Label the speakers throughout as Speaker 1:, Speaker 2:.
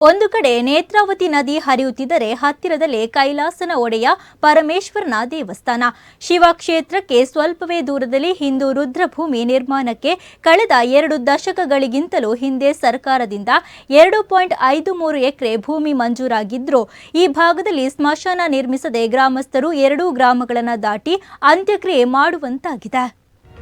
Speaker 1: ಒಂದು ಕಡೆ ನೇತ್ರಾವತಿ ನದಿ ಹರಿಯುತ್ತಿದ್ದರೆ ಹತ್ತಿರದಲ್ಲೇ ಕೈಲಾಸನ ಒಡೆಯ ಪರಮೇಶ್ವರನ ದೇವಸ್ಥಾನ. ಶಿವಕ್ಷೇತ್ರಕ್ಕೆ ಸ್ವಲ್ಪವೇ ದೂರದಲ್ಲಿ ಹಿಂದೂ ರುದ್ರಭೂಮಿ ನಿರ್ಮಾಣಕ್ಕೆ ಕಳೆದ ಎರಡು ದಶಕಗಳಿಗಿಂತಲೂ ಹಿಂದೆ ಸರ್ಕಾರದಿಂದ ಎರಡು ಪಾಯಿಂಟ್ ಐದು ಮೂರು ಎಕರೆ ಭೂಮಿ ಮಂಜೂರಾಗಿದ್ದರೂ ಈ ಭಾಗದಲ್ಲಿ ಸ್ಮಶಾನ ನಿರ್ಮಿಸದೆ ಗ್ರಾಮಸ್ಥರು ಎರಡೂ ಗ್ರಾಮಗಳನ್ನು ದಾಟಿ ಅಂತ್ಯಕ್ರಿಯೆ ಮಾಡುವಂತಾಗಿದೆ.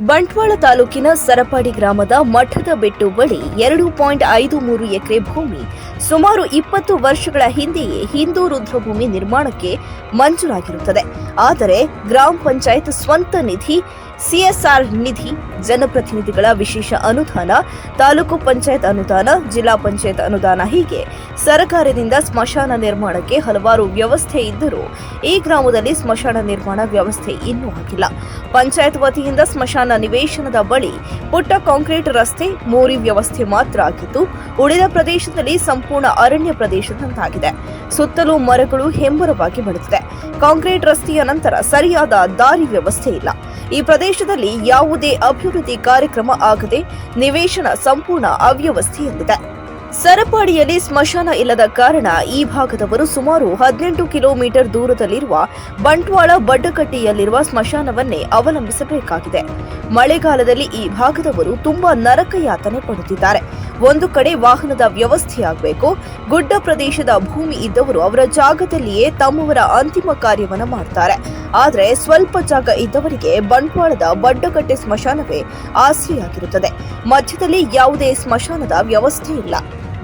Speaker 2: ಬಂಟ್ವಾಳ ತಾಲೂಕಿನ ಸರಪಾಡಿ ಗ್ರಾಮದ ಮಠದ ಬೆಟ್ಟು ಬಳಿ ಎರಡು ಪಾಯಿಂಟ್ ಐದು ಮೂರು ಎಕರೆ ಭೂಮಿ ಸುಮಾರು ಇಪ್ಪತ್ತು ವರ್ಷಗಳ ಹಿಂದೆಯೇ ಹಿಂದೂ ರುದ್ರಭೂಮಿ ನಿರ್ಮಾಣಕ್ಕೆ ಮಂಜೂರಾಗಿರುತ್ತದೆ. ಆದರೆ ಗ್ರಾಮ ಪಂಚಾಯತ್ ಸ್ವಂತ ನಿಧಿ ಸಿಎಸ್ಆರ್ ನಿಧಿ, ಜನಪ್ರತಿನಿಧಿಗಳ ವಿಶೇಷ ಅನುದಾನ, ತಾಲೂಕು ಪಂಚಾಯತ್ ಅನುದಾನ, ಜಿಲ್ಲಾ ಪಂಚಾಯತ್ ಅನುದಾನ ಹೀಗೆ. ಸರ್ಕಾರದಿಂದ ಸ್ಮಶಾನ ನಿರ್ಮಾಣಕ್ಕೆ ಹಲವಾರು ವ್ಯವಸ್ಥೆ ಇದ್ದರೂ ಈ ಗ್ರಾಮದಲ್ಲಿ ಸ್ಮಶಾನ ನಿರ್ಮಾಣ ವ್ಯವಸ್ಥೆ ಇನ್ನೂ ಆಗಿಲ್ಲ. ಪಂಚಾಯತ್ ವತಿಯಿಂದ ಸ್ಮಶಾನ ನಿವೇಶನದ ಬಳಿ ಪುಟ್ಟ ಕಾಂಕ್ರೀಟ್ ರಸ್ತೆ, ಮೋರಿ ವ್ಯವಸ್ಥೆ ಮಾತ್ರ ಆಗಿದ್ದು, ಉಳಿದ ಪ್ರದೇಶದಲ್ಲಿ ಸಂಪೂರ್ಣ ಅರಣ್ಯ ಪ್ರದೇಶದಂತಾಗಿದೆ. ಸುತ್ತಲೂ ಮರಗಳು ಹೆಂಬರವಾಗಿ ಬೆಳೆದಿದೆ. ಕಾಂಕ್ರೀಟ್ ರಸ್ತೆಯ ನಂತರ ಸರಿಯಾದ ದಾರಿ ವ್ಯವಸ್ಥೆ ಇಲ್ಲ. ಈ ಪ್ರದೇಶದಲ್ಲಿ ಯಾವುದೇ ಅಭಿವೃದ್ಧಿ ಕಾರ್ಯಕ್ರಮ ಆಗದೆ ನಿವೇಶನ ಸಂಪೂರ್ಣ ಅವ್ಯವಸ್ಥೆಯಲ್ಲಿದೆ. ಸರಪಾಡಿಯಲ್ಲಿ ಸ್ಮಶಾನ ಇಲ್ಲದ ಕಾರಣ ಈ ಭಾಗದವರು ಸುಮಾರು ಹದಿನೆಂಟು ಕಿಲೋಮೀಟರ್ ದೂರದಲ್ಲಿರುವ ಬಂಟ್ವಾಳ ಬಡ್ಡಕಟ್ಟಿಯಲ್ಲಿರುವ ಸ್ಮಶಾನವನ್ನೇ ಅವಲಂಬಿಸಬೇಕಾಗಿದೆ. ಮಳೆಗಾಲದಲ್ಲಿ ಈ ಭಾಗದವರು ತುಂಬಾ ನರಕ ಯಾತನೆ ಪಡುತ್ತಿದ್ದಾರೆ. ಒಂದು ಕಡೆ ವಾಹನದ ವ್ಯವಸ್ಥೆಯಾಗಬೇಕು ಗುಡ್ಡ ಪ್ರದೇಶದ ಭೂಮಿ ಇದ್ದವರು ಅವರ ಜಾಗದಲ್ಲಿಯೇ ತಮ್ಮವರ ಅಂತಿಮ ಕಾರ್ಯವನ್ನು ಮಾಡ್ತಾರೆ. ಆದರೆ ಸ್ವಲ್ಪ ಜಾಗ ಇದ್ದವರಿಗೆ ಬಂಟ್ವಾಳದ ಬಡ್ಡಗಟ್ಟೆ ಸ್ಮಶಾನವೇ ಆಸರೆಯಾಗಿರುತ್ತದೆ ಮಧ್ಯದಲ್ಲಿ ಯಾವುದೇ ಸ್ಮಶಾನದ ವ್ಯವಸ್ಥೆ ಇಲ್ಲ.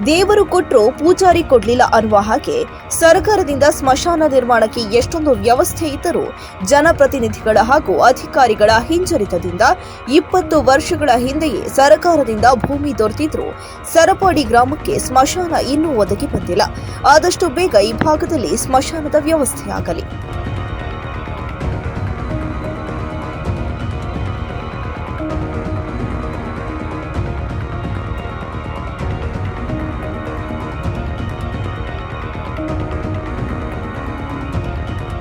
Speaker 2: ದೇವರು ಕೊಟ್ಟರು ಪೂಜಾರಿ ಕೊಡಲಿಲ್ಲ ಅನ್ನುವ ಹಾಗೆ ಸರ್ಕಾರದಿಂದ ಸ್ಮಶಾನ ನಿರ್ಮಾಣಕ್ಕೆ ಎಷ್ಟೊಂದು ವ್ಯವಸ್ಥೆ ಇದ್ದರೂ ಜನಪ್ರತಿನಿಧಿಗಳ ಹಾಗೂ ಅಧಿಕಾರಿಗಳ ಹಿಂಜರಿತದಿಂದ ಇಪ್ಪತ್ತು ವರ್ಷಗಳ ಹಿಂದೆಯೇ ಸರ್ಕಾರದಿಂದ ಭೂಮಿ ದೊರೆತಿದ್ರು ಸರಪಾಡಿ ಗ್ರಾಮಕ್ಕೆ ಸ್ಮಶಾನ ಇನ್ನೂ ಒದಗಿ ಬಂದಿಲ್ಲ. ಆದಷ್ಟು ಬೇಗ ಈ ಭಾಗದಲ್ಲಿ ಸ್ಮಶಾನದ ವ್ಯವಸ್ಥೆ ಆಗಲಿ.